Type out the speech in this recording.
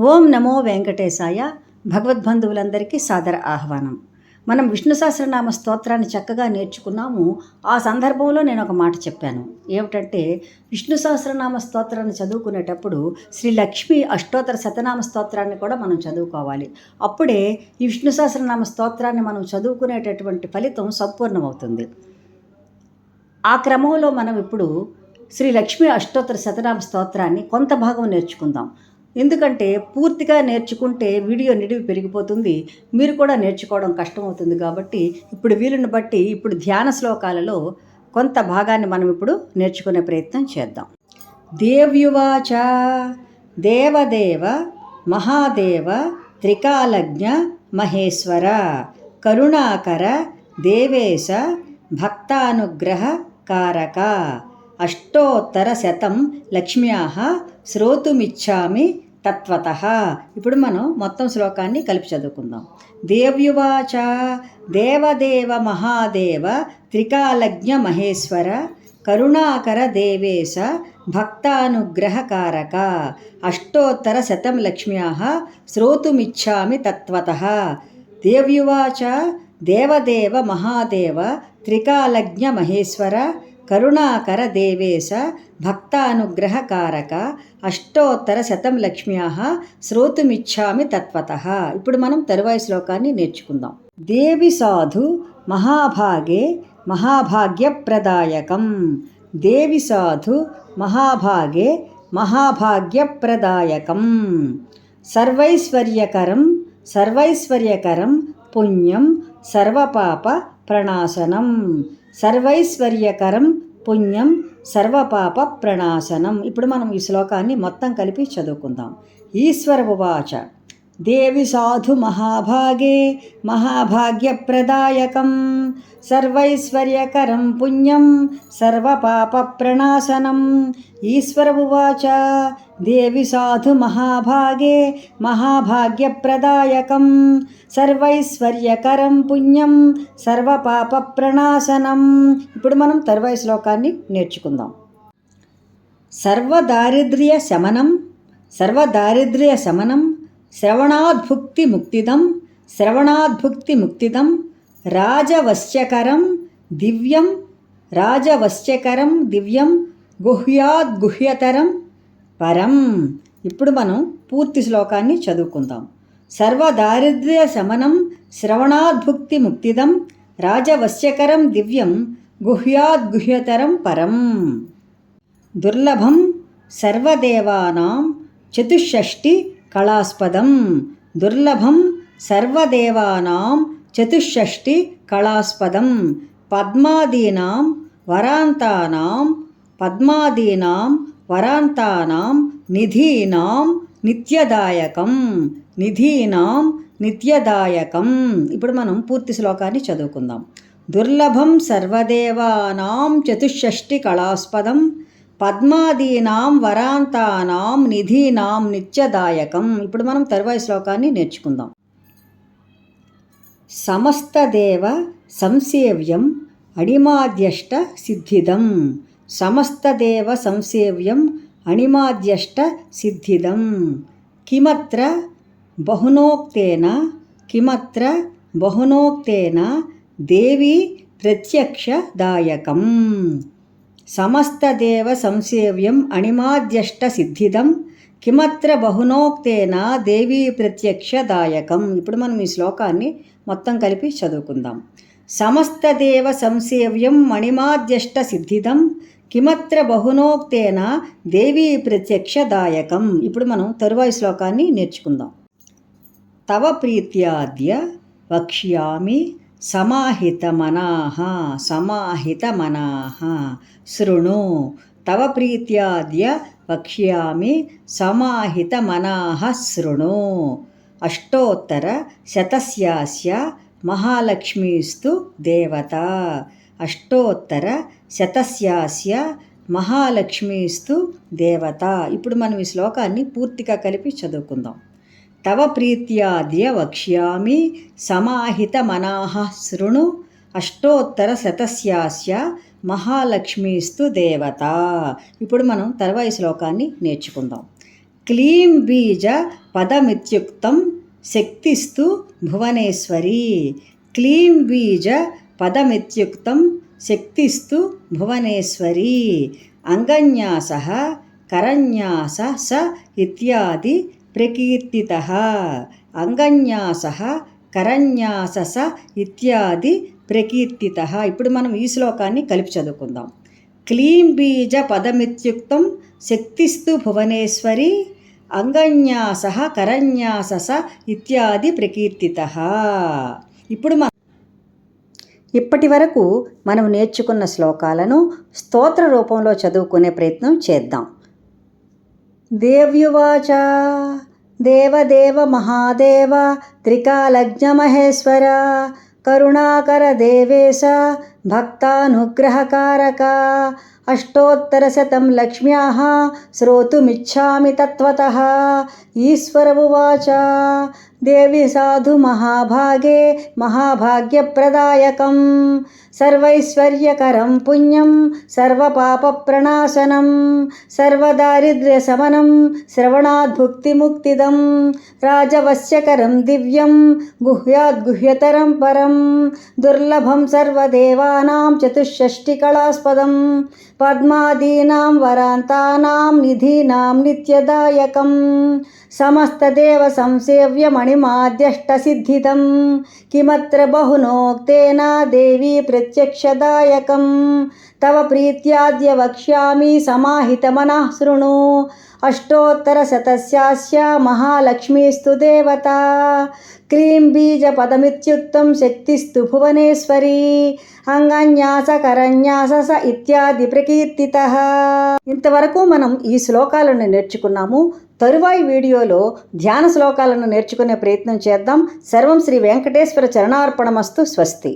ఓం నమో వెంకటేశాయ. భగవద్బంధువులందరికీ సాదర ఆహ్వానం. మనం విష్ణు సహస్రనామ స్తోత్రాన్ని చక్కగా నేర్చుకున్నాము. ఆ సందర్భంలో నేను ఒక మాట చెప్పాను. ఏమిటంటే విష్ణు సహస్రనామ స్తోత్రాన్ని చదువుకునేటప్పుడు శ్రీ లక్ష్మి అష్టోత్తర శతనామ స్తోత్రాన్ని కూడా మనం చదువుకోవాలి. అప్పుడే ఈ విష్ణు సహస్రనామ స్తోత్రాన్ని మనం చదువుకునేటటువంటి ఫలితం సంపూర్ణమవుతుంది. ఆ క్రమంలో మనం ఇప్పుడు శ్రీ లక్ష్మీ అష్టోత్తర శతనామ స్తోత్రాన్ని కొంత భాగం నేర్చుకుందాం. ఎందుకంటే పూర్తిగా నేర్చుకుంటే వీడియో నిడివి పెరిగిపోతుంది మీరు కూడా నేర్చుకోవడం కష్టమవుతుంది కాబట్టి ఇప్పుడు వీలుని బట్టి ఇప్పుడు ధ్యాన శ్లోకాలలో కొంత భాగాన్ని మనం ఇప్పుడు నేర్చుకునే ప్రయత్నం చేద్దాం. దేవ్యువాచ దేవదేవ మహాదేవ త్రికాలజ్ఞ మహేశ్వర కరుణాకర దేవేశ భక్తానుగ్రహ కారక. అష్టోత్తర శతం లక్ష్మ్యా శ్రోతుమిచ్చామి తత్వత. ఇప్పుడు మనం మొత్తం శ్లోకాన్ని కలిపి చదువుకుందాం. దేవ్యువాచ దేవదేవ మహాదేవ త్రికాలజ్ఞ మహేశ్వర కరుణాకర దేవేశ భక్తానుగ్రహకారక. అష్టోత్తర శతం లక్ష్మ్యా శ్రోతుమిచ్చామి తత్వత. దేవ్యువాచ దేవదేవ మహాదేవ త్రికాలజ్ఞ మహేశ్వర కరుణాకర దేవేశ భక్తానుగ్రహకారక అష్టోత్తర శతం లక్ష్మ్యా శ్రోతుమిచ్చామి తత్వత. ఇప్పుడు మనం తరువాయి శ్లోకాన్ని నేర్చుకుందాం. దేవి సాధు మహాభాగే మహాభాగ్యప్రదాయకం. దేవి సాధు మహాభాగే మహాభాగ్యప్రదాయకం. సర్వైశ్వర్యకరం సర్వైశ్వర్యకరం పుణ్యం సర్వపాప ప్రణాశనం. సర్వైశ్వర్యకరం పుణ్యం సర్వపాప ప్రణాశనం. ఇప్పుడు మనం ఈ శ్లోకాన్ని మొత్తం కలిపి చదువుకుందాం. ఈశ్వర ఉవాచ. దేవి సాధు మహాభాగే మహాభాగ్యప్రదాయకం. సర్వైశ్వర్యకరం పుణ్యం సర్వపాప ప్రణాశనం ఈశ్వర ఉవాచ దేవి సాధు మహాభాగే మహాభాగ్యప్రదాయకం. సర్వైశ్వర్యకరం పుణ్యం సర్వపాప ప్రణాశనం ఇప్పుడు మనం తర్వాయి శ్లోకాన్ని నేర్చుకుందాం. సర్వదారిద్ర్య శమనం సర్వదారిద్ర్య శమనం శ్రవణాద్భుక్తి ముక్తిదం శ్రవణాద్భుక్తి ముక్తిదం రాజవశ్యకరం దివ్యం రాజవశ్యకరం దివ్యం గుహ్యాద్గుహ్యతరం పరం. ఇప్పుడు మనం పూర్తి శ్లోకాన్ని చదువుకుందాం. సర్వదారిద్ర్య శమనం శ్రవణాద్భుక్తి ముక్తిదం రాజవశ్యకరం దివ్యం గుహ్యాద్గుహ్యతరం పరం. దుర్లభం సర్వదేవానాం చతుషష్టి కళాస్పదం. దుర్లభం సర్వదేవానాం చతుషష్టి కళాస్పదం. పద్మాదీనాం వరాంతానాం పద్మాదీనాం వరాంతానాం నిధీనాం నిత్యదాయకం. నిధీనాం నిత్యదాయకం. ఇప్పుడు మనం పూర్తి శ్లోకాన్ని చదువుకుందాం. దుర్లభం సర్వదేవానాం చతుషష్టి కళాస్పదం. పద్మాదీనాం వరాంతానాం నిధీనాం నిత్యదాయకం. ఇప్పుడు మనం తరువాయి శ్లోకాన్ని నేర్చుకుందాం. సమస్తదేవ సంసేవ్యం అణిమాద్యష్ట సిద్ధిదం. సమస్తదేవ సంసేవ్యం అణిమాద్యష్ట సిద్ధిదం. కిమత్ర బహునోక్తేన కిమత్ర బహునోక్తేన దేవి ప్రత్యక్షదాయకం సమస్తదేవ సంసేవ్యం అణిమాద్యష్ట సిద్ధిదం. కిమత్ర బహునోక్తేన దేవీ ప్రత్యక్షదాయకం. ఇప్పుడు మనం ఈ శ్లోకాన్ని మొత్తం కలిపి చదువుకుందాం. సమస్తదేవ సంసేవ్యం మణిమాద్యష్ట సిద్ధిదం. కిమత్ర బహునోక్తేన దేవీ ప్రత్యక్షదాయకం. ఇప్పుడు మనం తరువాయి శ్లోకాన్ని నేర్చుకుందాం. తవ ప్రీత్యాద్య వక్ష్యామి సమాహితమనాహ సమాహితమనాహ. శృణు తవ ప్రీత్యాద్య వక్ష్యామి సమాహితమనాహ శృణు. అష్టోత్తర శతస్యాస్య మహాలక్ష్మీస్తు దేవత. అష్టోత్తర శతస్యాస్య మహాలక్ష్మీస్తు దేవత. ఇప్పుడు మనం ఈ శ్లోకాన్ని పూర్తిగా కలిపి చదువుకుందాం. తవ ప్రీత్యాద్య వక్ష్యామి సమాహిత మనాహ శృణు అష్టోత్తర శతస్యాస్య మహాలక్ష్మీస్తు దేవత. ఇప్పుడు మనం తర్వాయి శ్లోకాన్ని నేర్చుకుందాం. క్లీం బీజ పదమిత్యుక్తం శక్తిస్తు భువనేశ్వరి. క్లీం బీజ పదమిత్యుక్తం శక్తిస్తు భువనేశ్వరి. అంగన్యాస కరన్యాస స ఇత్యాది ప్రకీర్తిత అంగన్యాస కరన్యాసస ఇత్యాది ప్రకీర్తిత. ఇప్పుడు మనం ఈ శ్లోకాన్ని కలిపి చదువుకుందాం. క్లీం బీజ పదమిత్యుక్తం శక్తిస్తు భువనేశ్వరి అంగన్యాస కరన్యాసస ఇత్యాది ప్రకీర్తిత. ఇప్పుడు మన ఇప్పటి వరకు మనం నేర్చుకున్న శ్లోకాలను స్తోత్ర రూపంలో చదువుకునే ప్రయత్నం చేద్దాం. దేవ్యువాచ దేవదేవ మహాదేవ త్రికాలజ్ఞమహేశ్వర కరుణాకర దేవేశ భక్తానుగ్రహకారక అష్టోత్తరశతం లక్ష్మ్యాः శ్రోతుమిచ్ఛామి తత్వతः ఈశ్వర ఉవాచ దేవి సాధు మహాభాగే మహాభాగ్యప్రదాయకం సర్వైశ్వర్యకరం పుణ్యం సర్వపాపప్రణాశనం సర్వదారిద్ర్యశమనం శ్రవణాద్భుక్తిముక్తిదం రాజవశ్యకరం దివ్యం గుహ్యాద్గుహ్యతరం పరం దుర్లభం సర్వదేవానాం చతుషష్టికళాస్పదం పద్మాదీనాం వరాంతానాం నిధీనాం నిత్యదాయకం. సమస్తదేవ సంసేవ్యమణిమాద్యష్టసిద్ధిదం కిమత్ర బహునోక్తేన దేవీ ప్రత్యక్షదాయకం. తవ ప్రీత్యాద్య వక్ష్యామి సమాహితమనః శృణు. అష్టోత్తరశతస్యాస్య మహాలక్ష్మీస్తు దేవత. క్లీం బీజపదమిత్యుక్తం శక్తిస్తు భువనేశ్వరి. అంగన్యాసకరన్యాస స ఇత్యాది ప్రకీర్తిత. ఇంతవరకు మనం ఈ శ్లోకాలను నేర్చుకున్నాము. తరువాయి వీడియోలో ధ్యాన శ్లోకాలను నేర్చుకునే ప్రయత్నం చేద్దాం. సర్వం శ్రీ వెంకటేశ్వర చరణార్పణమస్తు స్వస్తి.